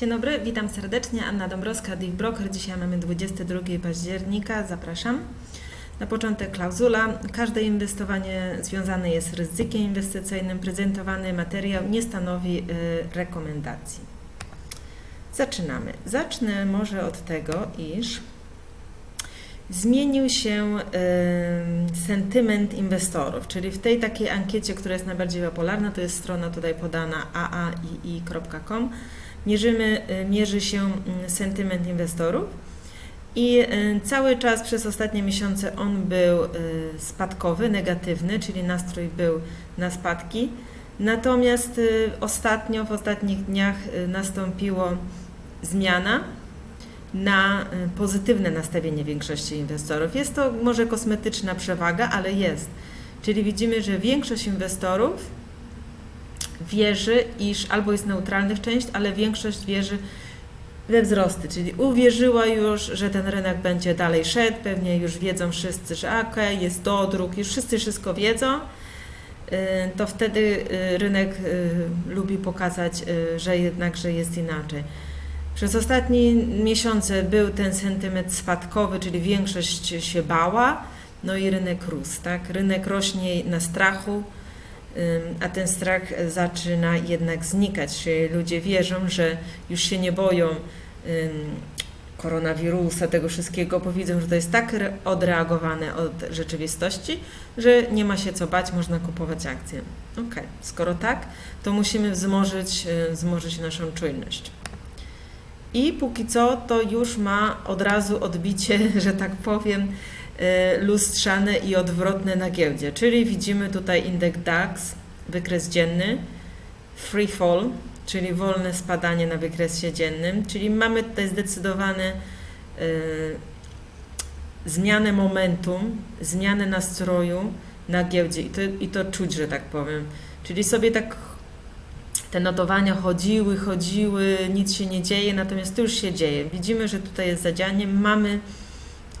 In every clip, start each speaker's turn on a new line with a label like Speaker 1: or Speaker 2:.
Speaker 1: Dzień dobry, witam serdecznie. Anna Dąbrowska, Deep Broker. Dzisiaj mamy 22 października. Zapraszam. Na początek klauzula. Każde inwestowanie związane jest z ryzykiem inwestycyjnym. Prezentowany materiał nie stanowi y, rekomendacji. Zaczynamy. Zacznę może od tego, iż zmienił się y, sentyment inwestorów, czyli w tej takiej ankiecie, która jest najbardziej popularna, to jest strona tutaj podana aaii.com, mierzymy, y, mierzy się y, sentyment inwestorów i y, cały czas przez ostatnie miesiące on był y, spadkowy, negatywny, czyli nastrój był na spadki. Natomiast ostatnio, w ostatnich dniach nastąpiło zmiana na pozytywne nastawienie większości inwestorów. Jest to może kosmetyczna przewaga, ale jest. Czyli widzimy, że większość inwestorów wierzy, iż albo jest neutralnych część, ale większość wierzy we wzrosty, czyli uwierzyła już, że ten rynek będzie dalej szedł, pewnie już wiedzą wszyscy, że ok, jest dodruk, już wszyscy wszystko wiedzą, y, to wtedy y, rynek y, lubi pokazać, że jednak, że jest inaczej. Przez ostatnie miesiące był ten sentyment spadkowy, czyli większość się bała, no i rynek rósł, tak? Rynek rośnie na strachu, a ten strach zaczyna jednak znikać. Ludzie wierzą, że już się nie boją koronawirusa, tego wszystkiego, bo widzą, że to jest tak odreagowane od rzeczywistości, że nie ma się co bać, można kupować akcje. Ok, skoro tak, to musimy wzmożyć, wzmożyć naszą czujność. I póki co to już ma od razu odbicie, że tak powiem, lustrzane i odwrotne na giełdzie. Czyli widzimy tutaj indeks DAX, wykres dzienny, free fall, czyli wolne spadanie na wykresie dziennym, czyli mamy tutaj zdecydowane zmianę momentum, zmianę nastroju na giełdzie i to, i to czuć, że tak powiem. Czyli sobie tak te notowania chodziły, chodziły, nic się nie dzieje, natomiast to już się dzieje. Widzimy, że tutaj jest zadzianie, mamy,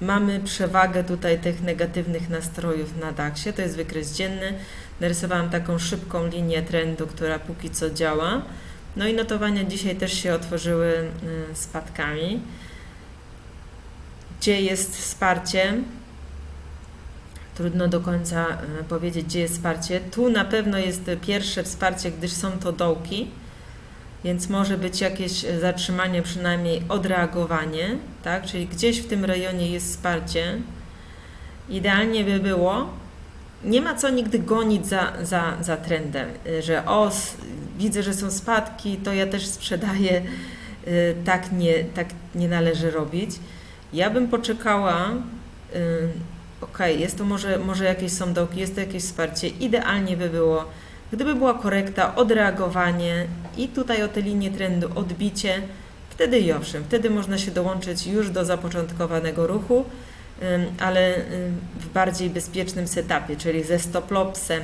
Speaker 1: mamy przewagę tutaj tych negatywnych nastrojów na DAX-ie, to jest wykres dzienny. Narysowałam taką szybką linię trendu, która póki co działa. No i notowania dzisiaj też się otworzyły spadkami. Gdzie jest wsparcie? Trudno do końca powiedzieć, gdzie jest wsparcie. Tu na pewno jest pierwsze wsparcie, gdyż są to dołki, więc może być jakieś zatrzymanie, przynajmniej odreagowanie, tak? Czyli gdzieś w tym rejonie jest wsparcie. Idealnie by było, nie ma co nigdy gonić za, za, za trendem, że o, widzę, że są spadki, to ja też sprzedaję. Tak nie, tak nie należy robić. Ja bym poczekała ok, jest to może, może jakieś są dołki, jest to jakieś wsparcie. Idealnie by było, gdyby była korekta, odreagowanie i tutaj o te linie trendu odbicie, wtedy i owszem, wtedy można się dołączyć już do zapoczątkowanego ruchu, ale w bardziej bezpiecznym setupie, czyli ze stop lossem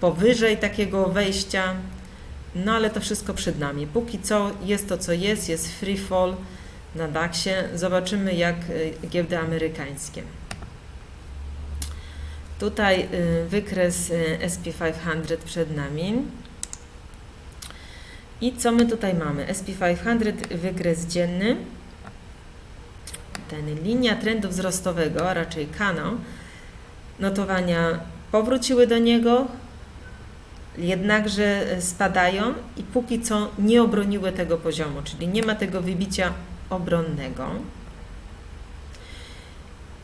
Speaker 1: powyżej takiego wejścia, no ale to wszystko przed nami. Póki co jest to, co jest, jest free fall na DAX-ie. Zobaczymy, jak giełdy amerykańskie. Tutaj wykres SP500 przed nami. I co my tutaj mamy? SP500, wykres dzienny. Ten linia trendu wzrostowego, a raczej kanał. Notowania powróciły do niego, jednakże spadają i póki co nie obroniły tego poziomu, czyli nie ma tego wybicia obronnego.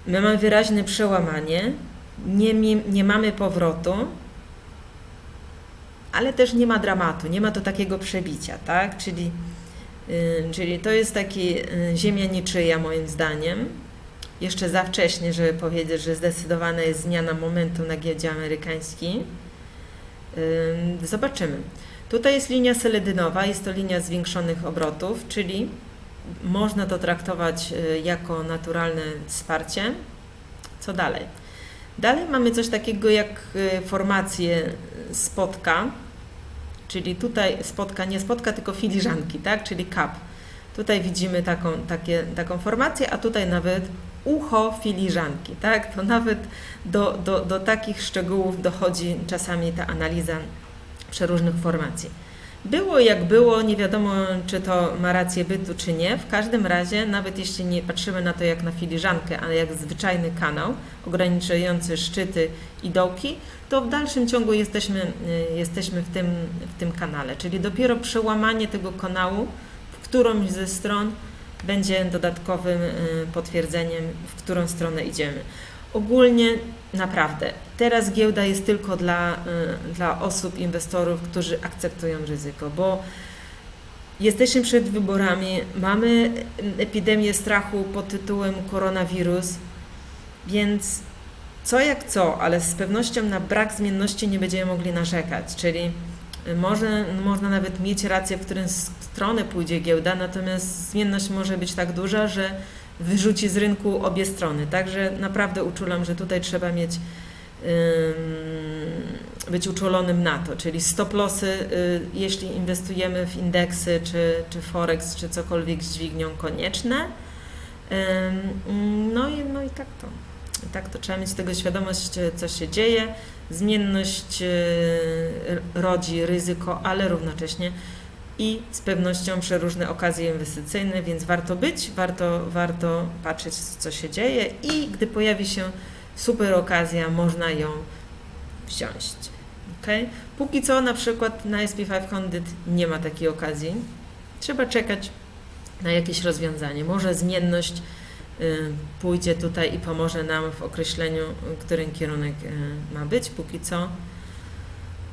Speaker 1: My mamy wyraźne przełamanie, nie, nie mamy powrotu, ale też nie ma dramatu, nie ma to takiego przebicia, tak? Czyli, yy, czyli to jest taki yy, ziemia niczyja moim zdaniem. Jeszcze za wcześnie, żeby powiedzieć, że zdecydowana jest zmiana momentu na giełdzie amerykańskiej. Yy, zobaczymy. Tutaj jest linia seledynowa, jest to linia zwiększonych obrotów, czyli można to traktować jako naturalne wsparcie. Co dalej? Dalej mamy coś takiego jak formację spotka, czyli tutaj spotka, nie spotka, tylko filiżanki, tak? czyli kap. Tutaj widzimy taką, takie, taką formację, a tutaj nawet ucho filiżanki, tak? To nawet do, do, do takich szczegółów dochodzi czasami ta analiza przeróżnych formacji. Było jak było, nie wiadomo czy to ma rację bytu czy nie. W każdym razie, nawet jeśli nie patrzymy na to jak na filiżankę, a jak zwyczajny kanał ograniczający szczyty i dołki, to w dalszym ciągu jesteśmy, y, jesteśmy w, tym, w tym kanale. Czyli dopiero przełamanie tego kanału w którąś ze stron będzie dodatkowym y, potwierdzeniem, w którą stronę idziemy. Ogólnie naprawdę, teraz giełda jest tylko dla, y, dla osób, inwestorów, którzy akceptują ryzyko, bo jesteśmy przed wyborami, mamy epidemię strachu pod tytułem koronawirus, więc co jak co, ale z pewnością na brak zmienności nie będziemy mogli narzekać, czyli może, można nawet mieć rację, w którą stronę pójdzie giełda, natomiast zmienność może być tak duża, że wyrzuci z rynku obie strony. Także naprawdę uczulam, że tutaj trzeba mieć być uczulonym na to, czyli stop lossy, y, jeśli inwestujemy w indeksy, czy, czy forex, czy cokolwiek z dźwignią konieczne. No i, no i tak to. I tak to trzeba mieć tego świadomość, co się dzieje. Zmienność y, rodzi ryzyko, ale równocześnie i z pewnością przeróżne okazje inwestycyjne, więc warto być, warto, warto patrzeć, co się dzieje i gdy pojawi się super okazja, można ją wziąć. Okay? Póki co na przykład na SP500 nie ma takiej okazji. Trzeba czekać na jakieś rozwiązanie. Może zmienność y, pójdzie tutaj i pomoże nam w określeniu, który kierunek y, ma być. Póki co,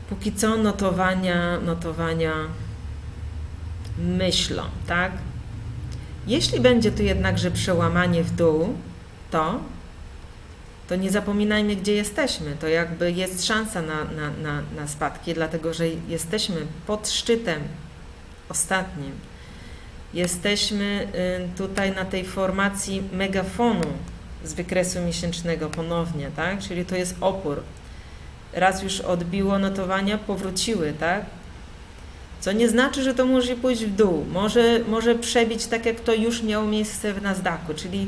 Speaker 1: póki co notowania, notowania myślą, tak? Jeśli będzie tu jednakże przełamanie w dół, to, to nie zapominajmy, gdzie jesteśmy. To jakby jest szansa na, na, na, na spadki, dlatego że jesteśmy pod szczytem ostatnim. Jesteśmy y, tutaj na tej formacji megafonu z wykresu miesięcznego ponownie, tak? Czyli to jest opór. Raz już odbiło notowania, powróciły, tak? Co nie znaczy, że to może pójść w dół. Może, może przebić tak, jak to już miało miejsce w Nasdaqu, czyli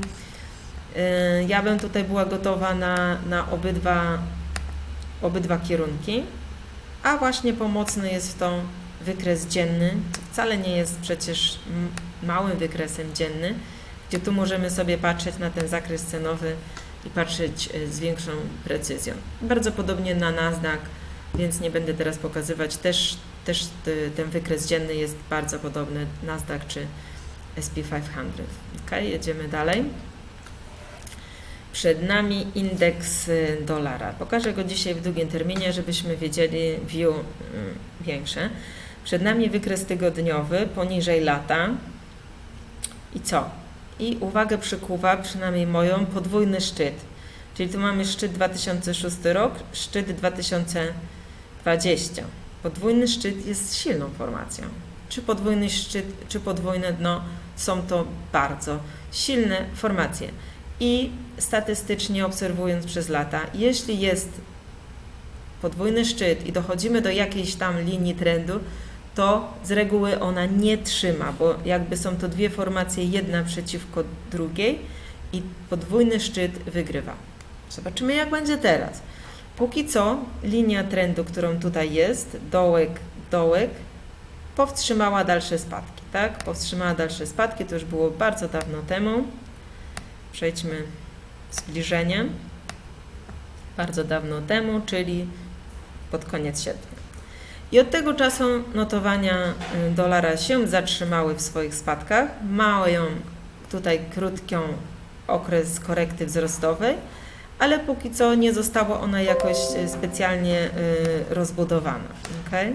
Speaker 1: yy, ja bym tutaj była gotowa na, na obydwa, obydwa kierunki, a właśnie pomocny jest w to wykres dzienny, co wcale nie jest przecież małym wykresem dzienny, gdzie tu możemy sobie patrzeć na ten zakres cenowy i patrzeć y, z większą precyzją. Bardzo podobnie na Nasdaq, więc nie będę teraz pokazywać też też ten wykres dzienny jest bardzo podobny Nasdaq czy SP500. Ok, jedziemy dalej. Przed nami indeks y, dolara. Pokażę go dzisiaj w długim terminie, żebyśmy wiedzieli view y, większe. Przed nami wykres tygodniowy poniżej lata. I co? I uwagę przykuwa, przynajmniej moją, podwójny szczyt. Czyli tu mamy szczyt 2006 rok, szczyt 2020. Podwójny szczyt jest silną formacją. Czy podwójny szczyt, czy podwójne dno są to bardzo silne formacje. I statystycznie obserwując przez lata, jeśli jest podwójny szczyt i dochodzimy do jakiejś tam linii trendu, to z reguły ona nie trzyma, bo jakby są to dwie formacje, jedna przeciwko drugiej i podwójny szczyt wygrywa. Zobaczymy, jak będzie teraz. Póki co linia trendu, którą tutaj jest, dołek, dołek, powstrzymała dalsze spadki, tak? Powstrzymała dalsze spadki, to już było bardzo dawno temu. Przejdźmy zbliżenie. Bardzo dawno temu, czyli pod koniec sierpnia. I od tego czasu notowania y, dolara się zatrzymały w swoich spadkach. Mają tutaj krótki okres korekty wzrostowej, ale póki co nie została ona jakoś e, specjalnie e, rozbudowana. Okay?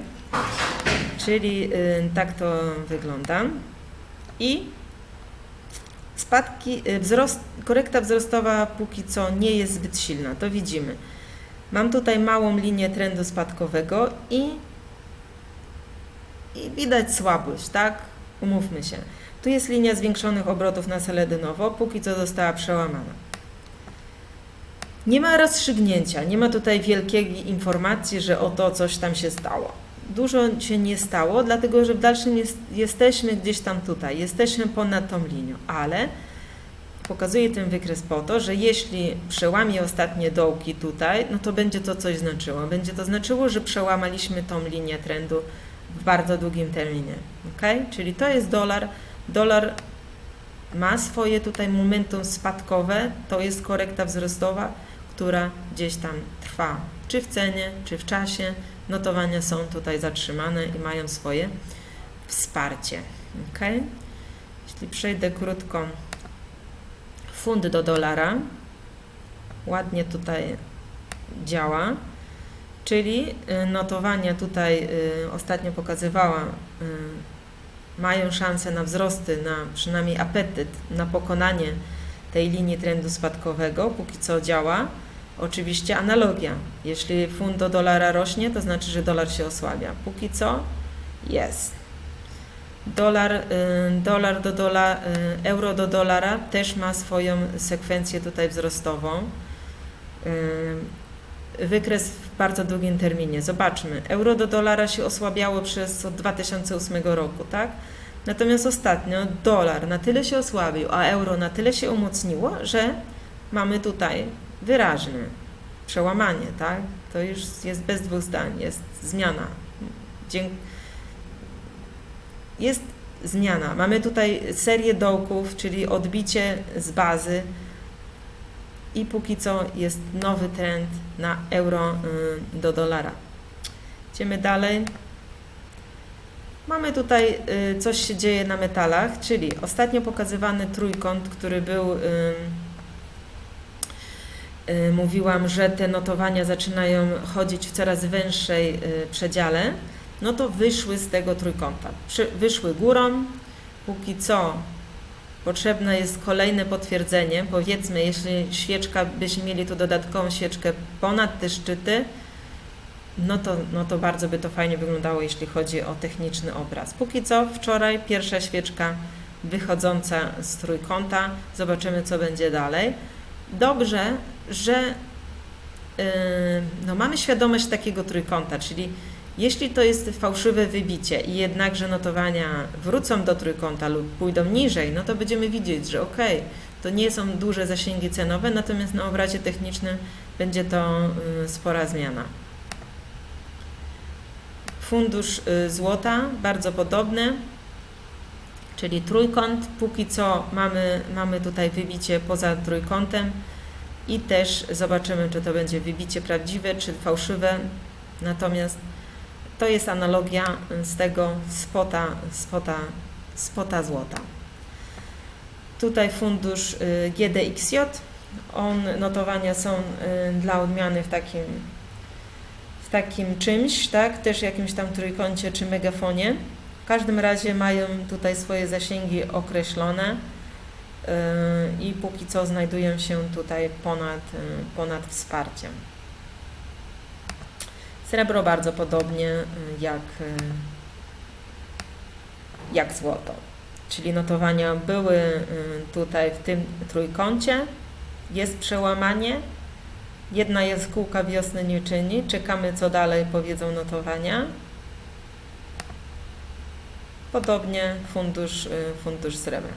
Speaker 1: Czyli e, tak to wygląda. I spadki, wzrost, korekta wzrostowa póki co nie jest zbyt silna, to widzimy. Mam tutaj małą linię trendu spadkowego i, i widać słabość, tak? Umówmy się. Tu jest linia zwiększonych obrotów na seledynowo, póki co została przełamana. Nie ma rozstrzygnięcia, nie ma tutaj wielkiej informacji, że oto coś tam się stało. Dużo się nie stało, dlatego że w dalszym jest, jesteśmy gdzieś tam tutaj, jesteśmy ponad tą linią, ale pokazuję ten wykres po to, że jeśli przełamie ostatnie dołki tutaj, no to będzie to coś znaczyło. Będzie to znaczyło, że przełamaliśmy tą linię trendu w bardzo długim terminie. ok? Czyli to jest dolar. Dolar ma swoje tutaj momentum spadkowe, to jest korekta wzrostowa, która gdzieś tam trwa, czy w cenie, czy w czasie. Notowania są tutaj zatrzymane i mają swoje wsparcie. ok? Jeśli przejdę krótko, funt do dolara ładnie tutaj działa, czyli y, notowania tutaj y, ostatnio pokazywała, y, mają szansę na wzrosty, na przynajmniej apetyt na pokonanie tej linii trendu spadkowego, póki co działa. Oczywiście analogia. Jeśli funt do dolara rośnie, to znaczy, że dolar się osłabia. Póki co jest. Dolar, dolar do dolara, euro do dolara też ma swoją sekwencję tutaj wzrostową wykres w bardzo długim terminie. Zobaczmy, euro do dolara się osłabiało przez od 2008 roku, tak? Natomiast ostatnio dolar na tyle się osłabił, a euro na tyle się umocniło, że mamy tutaj wyraźne przełamanie, tak? To już jest bez dwóch zdań, jest zmiana. Jest zmiana. Mamy tutaj serię dołków, czyli odbicie z bazy, i póki co jest nowy trend na euro y, do dolara. Idziemy dalej. Mamy tutaj y, coś się dzieje na metalach, czyli ostatnio pokazywany trójkąt, który był mówiłam, że te notowania zaczynają chodzić w coraz węższej przedziale, no to wyszły z tego trójkąta. Wyszły górą, póki co Potrzebne jest kolejne potwierdzenie. Powiedzmy, jeśli świeczka, byśmy mieli tu dodatkową świeczkę ponad te szczyty, no to, no to bardzo by to fajnie wyglądało, jeśli chodzi o techniczny obraz. Póki co, wczoraj pierwsza świeczka wychodząca z trójkąta. Zobaczymy, co będzie dalej. Dobrze, że yy, no mamy świadomość takiego trójkąta, czyli jeśli to jest fałszywe wybicie i jednakże notowania wrócą do trójkąta lub pójdą niżej, no to będziemy widzieć, że ok, to nie są duże zasięgi cenowe, natomiast na obrazie technicznym będzie to y, spora zmiana. Fundusz y, złota, bardzo podobny, czyli trójkąt. Póki co mamy, mamy tutaj wybicie poza trójkątem i też zobaczymy, czy to będzie wybicie prawdziwe, czy fałszywe. Natomiast to jest analogia z tego spota, spota, spota złota. Tutaj fundusz y, GDXJ. On, notowania są y, dla odmiany w takim, w takim czymś, tak? też jakimś tam trójkącie czy megafonie. W każdym razie mają tutaj swoje zasięgi określone y, i póki co znajdują się tutaj ponad, ponad wsparciem. Srebro bardzo podobnie y, jak, y, jak złoto. Czyli notowania były y, tutaj w tym trójkącie. Jest przełamanie. Jedna jest kółka wiosny nie czyni. Czekamy, co dalej powiedzą notowania. Podobnie fundusz, fundusz srebra.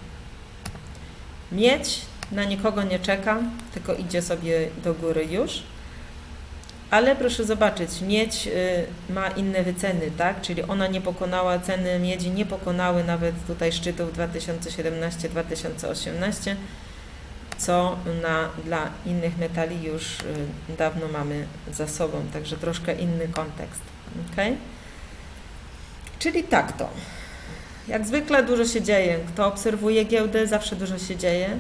Speaker 1: Miedź na nikogo nie czeka, tylko idzie sobie do góry już. Ale proszę zobaczyć, miedź y, ma inne wyceny, tak? Czyli ona nie pokonała, ceny miedzi nie pokonały nawet tutaj szczytów 2017-2018, co na, dla innych metali już y, dawno mamy za sobą, także troszkę inny kontekst. Okay? Czyli tak to. Jak zwykle dużo się dzieje. Kto obserwuje giełdę, zawsze dużo się dzieje.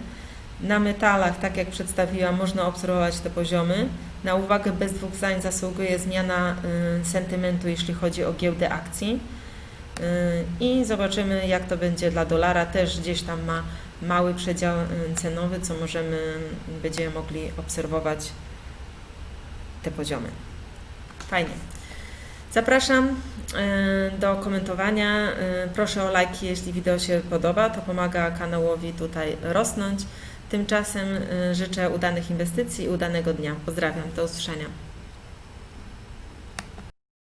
Speaker 1: Na metalach, tak jak przedstawiłam, można obserwować te poziomy. Na uwagę bez dwóch zdań zasługuje zmiana y, sentymentu, jeśli chodzi o giełdę akcji. Y, I zobaczymy, jak to będzie dla dolara. Też gdzieś tam ma mały przedział y, cenowy, co możemy, będziemy mogli obserwować te poziomy. Fajnie. Zapraszam do komentowania. Proszę o lajki, jeśli wideo się podoba. To pomaga kanałowi tutaj rosnąć. Tymczasem y, życzę udanych inwestycji i udanego dnia. Pozdrawiam, do usłyszenia.